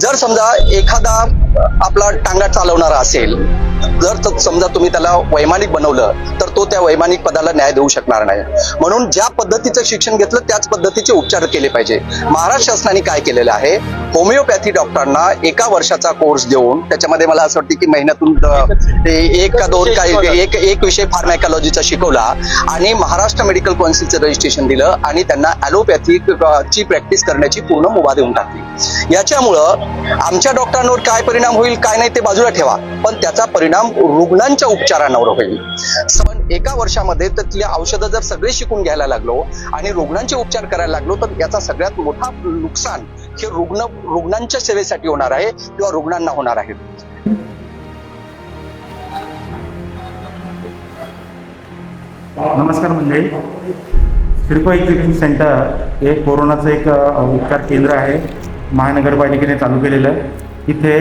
जर समजा एखादा आपला टांगा चालवणारा असेल जर समजा तुम्ही त्याला वैमानिक बनवलं तर तो त्या वैमानिक पदाला न्याय देऊ शकणार नाही. म्हणून ज्या पद्धतीचं शिक्षण घेतलं त्याच पद्धतीचे उपचार केले पाहिजे. महाराष्ट्र शासनाने काय केलेलं आहे? होमिओपॅथी डॉक्टरांना एका वर्षाचा कोर्स देऊन त्याच्यामध्ये मला असं वाटतं की महिन्यातून एक का दोन काय एक एक विषय फार्मॅकॉलॉजीचा शिकवला आणि महाराष्ट्र मेडिकल कौन्सिलचं रजिस्ट्रेशन दिलं आणि त्यांना ॲलोपॅथी ची प्रॅक्टिस करण्याची पूर्ण मुभा देऊन टाकली. याच्यामुळं आमच्या डॉक्टरांवर काय परिणाम होईल काय नाही ते बाजूला ठेवा. पण त्याचा परिणाम रुग्णांच्या उपचारांवर होईल. पण एका वर्षामध्ये त्यातली औषधं जर सगळे शिकून घ्यायला लागलो आणि रुग्णांचे उपचार करायला लागलो तर याचा सगळ्यात मोठा नुकसान हे रुग्ण रुग्णांच्या सेवेसाठी होणार आहे किंवा रुग्णांना होणार आहे. नमस्कार मंडळी. श्रीपा एक्झिबिशन सेंटर हे कोरोनाचं एक उपचार केंद्र आहे. महानगरपालिकेने चालू केलेलं आहे. इथे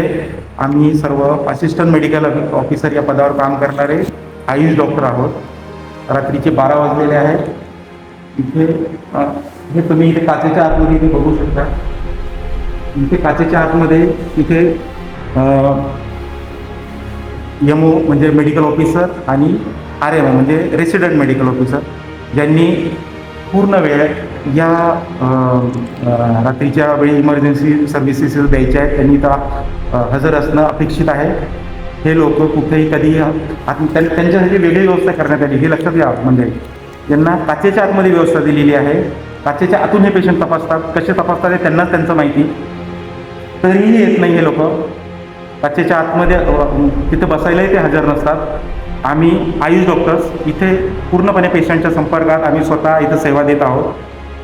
आम्ही सर्व असिस्टंट मेडिकल ऑफिसर या पदावर काम करणारे आयुष डॉक्टर आहोत. रात्रीचे बारा वाजलेले आहेत. इथे हे तुम्ही इथे काचेच्या आतमध्ये इथे बघू शकता. इथे काचेच्या आतमध्ये इथे एम ओ म्हणजे मेडिकल ऑफिसर आणि आर एम ओ म्हणजे रेसिडेंट मेडिकल ऑफिसर ज्यांनी पूर्ण वेळ या रात्रीच्या वेळी इमर्जन्सी सर्व्हिसेस द्यायच्या आहेत. त्यांनी तर हजर असणं अपेक्षित आहे. हे लोक कुठेही कधी आत- त्यां- त्यांच्यासाठी वेगळी व्यवस्था करण्यात आली. हे लक्षात घ्या म्हणजे यांना काचेच्या आतमध्ये व्यवस्था दिलेली आहे. काचेच्या आतून हे पेशंट तपासतात. कसे तपासतात हे त्यांनाच त्यांचं माहिती. तरीही येत नाही हे लोक. काचेच्या आतमध्ये तिथं बसायलाही ते हजर नसतात. आम्ही आयुष डॉक्टर्स इथे पूर्णपणे पेशंटच्या संपर्कात आम्ही स्वतः इथं सेवा देत आहोत.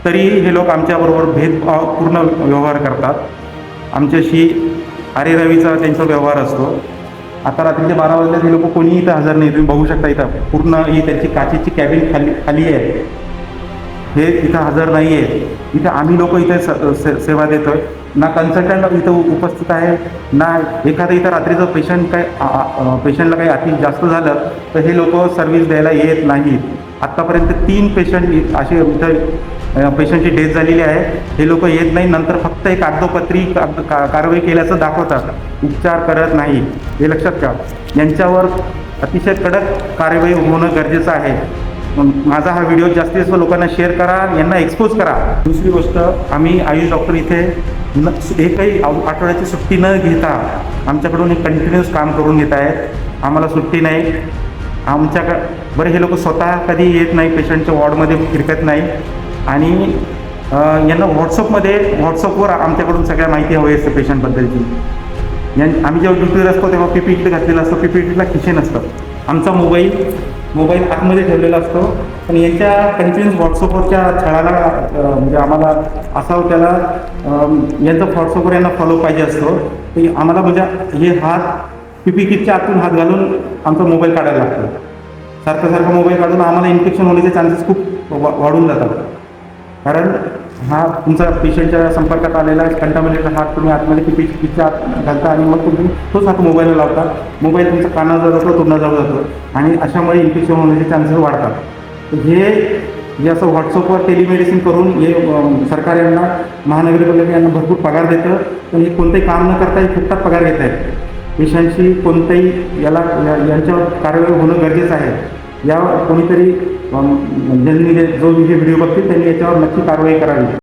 तरी हे लोक आमच्याबरोबर भेदभाव पूर्ण व्यवहार करतात. आमच्याशी अरे रवीचा त्यांचा व्यवहार असतो. आता रात्रीचे बारा वाजल्यात हे लोक कोणीही इथं हजर नाही. तुम्ही बघू शकता इथं पूर्ण ही त्यांची काचेची कॅबिन खाली खाली आहे. हे इथं हजर नाही आहे इथे आम्ही लोक इथे स- से- सेवा देतोय. ना कन्सल्टंट इथं उपस्थित आहे ना एखादं इथं रात्रीचं पेशंट काय पेशंटला काही अति जास्त झालं तर हे लोक सर्व्हिस द्यायला येत नाहीत. आत्तापर्यंत तीन पेशंट असे इथं पेशंटची डेथ झालेली आहे. हे लोक येत नाही. नंतर फक्त एक कागदोपत्री का- कारवाई केल्याचं दाखवतात. उपचार करत नाही. हे लक्षात घ्या यांच्यावर अतिशय कडक कारवाई होणं गरजेचं आहे. मग माझा हा व्हिडिओ जास्तीत जास्त लोकांना शेअर करा. यांना एक्सपोज करा. दुसरी गोष्ट आम्ही आयुष डॉक्टर इथे न एकही आठवड्याची सुट्टी न घेता आमच्याकडून एक कंटिन्युअस काम करून घेत आहेत. आम्हाला सुट्टी नाही. आमच्याकडं बरं हे लोक स्वतः कधी येत नाही पेशंटच्या वॉर्डमध्ये फिरकत नाही. आणि यांना व्हॉट्सअपमध्ये व्हॉट्सअपवर आमच्याकडून सगळ्या माहिती हवी असते पेशंटबद्दलची. यां आम्ही जेव्हा ड्युटीवर असतो तेव्हा पी पी घातलेला असतो. पी पी कीटला खिशे नसतं आमचा मोबाईल मोबाईल आतमध्ये ठेवलेला असतो. पण यांच्या कंटिन्युअस व्हॉट्सअपवरच्या छळाला म्हणजे आम्हाला असा त्याला यांचा व्हॉट्सअपवर यांना फॉलो पाहिजे असतो. की आम्हाला म्हणजे हे हात पी पी किटच्या आतून हात घालून आमचा मोबाईल काढायला लागतो. सारखं सारखं मोबाईल काढून आम्हाला इन्फेक्शन होण्याचे चान्सेस खूप वा- वाढून जातात. कारण हा तुमचा पेशंटच्या संपर्कात आलेला कंटामिनेटेड हात तुम्ही आतमध्ये पिपी पिच्या आत घालता आणि मग तुम्ही तोच हात मोबाईलला लावता. मोबाईल तुमचा कानाजवळ जातो तोंडाजवळ जातो. आणि अशामुळे इन्फेक्शन होण्याचे चान्सेस वाढतात. हे जे असं व्हॉट्सअपवर टेलिमेडिसिन करून हे सरकार यांना महानगरपालिका यांना भरपूर पगार देतं. पण हे कोणतंही काम न करता हे फुकटात पगार घेत आहेत पेशंटशी कोणत्याही याला या- यांच्यावर कारवाई होणं गरजेचं आहे. यावर कोणीतरी ज्यांनी जो हे व्हिडिओ बघतील त्यांनी याच्यावर नक्की कारवाई करावी.